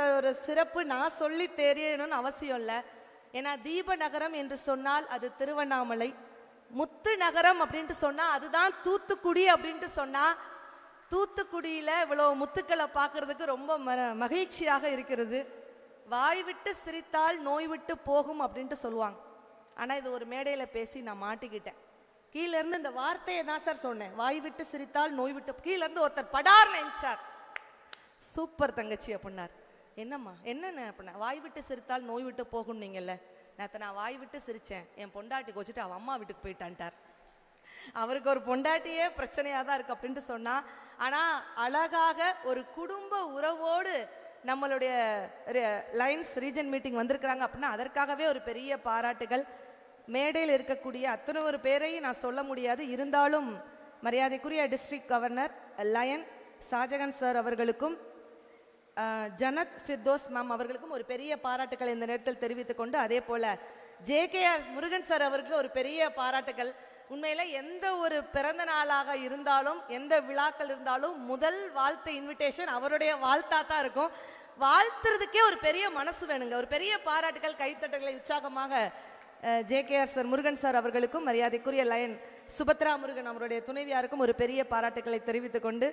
ஒரு சிறப்பு நான் சொல்லி தெரியணும்னு அவசியம் இல்லை. ஏன்னா தீப நகரம் என்று சொன்னால் அது திருவண்ணாமலை. முத்து நகரம் அப்படின்ட்டு சொன்னால் அதுதான் தூத்துக்குடி அப்படின்ட்டு சொன்னால் தூத்துக்குடியில் இவ்வளோ முத்துக்களை பார்க்கறதுக்கு ரொம்ப ம- மகிழ்ச்சியாக இருக்கிறது. வாய் விட்டு சிரித்தால் நோய் விட்டு போகும் அப்படின்ட்டு சொல்லுவாங்க. ஆனால் இது ஒரு மேடையில் பேசி நான் மாட்டிக்கிட்டேன். கீழேருந்து இந்த வார்த்தையை தான் சார் சொன்னேன். வாய் விட்டு சிரித்தால் நோய் விட்டு கீழேருந்து ஒருத்தர் படார் நினைச்சார் சூப்பர் தங்கச்சி அப்படின்னார். என்னம்மா? என்னென்ன அப்படின்னா வாய் விட்டு சிரித்தால் நோய் விட்டு போகும் நீங்கள்ல நேற்று நான் வாய் விட்டு சிரித்தேன் என் பொண்டாட்டி வச்சுட்டு அவன் அம்மா வீட்டுக்கு போயிட்டான்ட்டார். அவருக்கு ஒரு பொண்டாட்டியே பிரச்சனையாக தான் இருக்கு அப்படின்ட்டு சொன்னான் ஆனால் அழகாக ஒரு குடும்ப உறவோடு நம்மளுடைய லைன்ஸ் ரீஜன் மீட்டிங் வந்திருக்கிறாங்க அப்படின்னா அதற்காகவே ஒரு பெரிய பாராட்டுகள். மேடையில் இருக்கக்கூடிய அத்தனை ஒரு பேரையும் நான் சொல்ல முடியாது. இருந்தாலும் மரியாதைக்குரிய district governor lion Shahjahan sir அவர்களுக்கும் ஜனத் ஃபிர்தோஸ் மேம் அவர்களுக்கும் ஒரு பெரிய பாராட்டுக்கள் இந்த நேரத்தில் தெரிவித்துக் கொண்டு அதே போல ஜேகேஆர் முருகன் சார் அவருக்கு ஒரு பெரிய பாராட்டுக்கள். உண்மையில எந்த ஒரு பிறந்த நாளாக இருந்தாலும் எந்த விழாக்கள் இருந்தாலும் முதல் வாழ்த்து இன்விடேஷன் அவருடைய வாழ்த்தா தான் இருக்கும். வாழ்த்துறதுக்கே ஒரு பெரிய மனசு வேணுங்க. ஒரு பெரிய பாராட்டுகள் கைத்தட்டல்களை உற்சாகமாக ஜேகேஆர் சார் முருகன் சார் அவர்களுக்கும் மரியாதைக்குரிய லயன் சுபத்ரா முருகன் அவருடைய துணைவியாருக்கும் ஒரு பெரிய பாராட்டுக்களை தெரிவித்துக் கொண்டு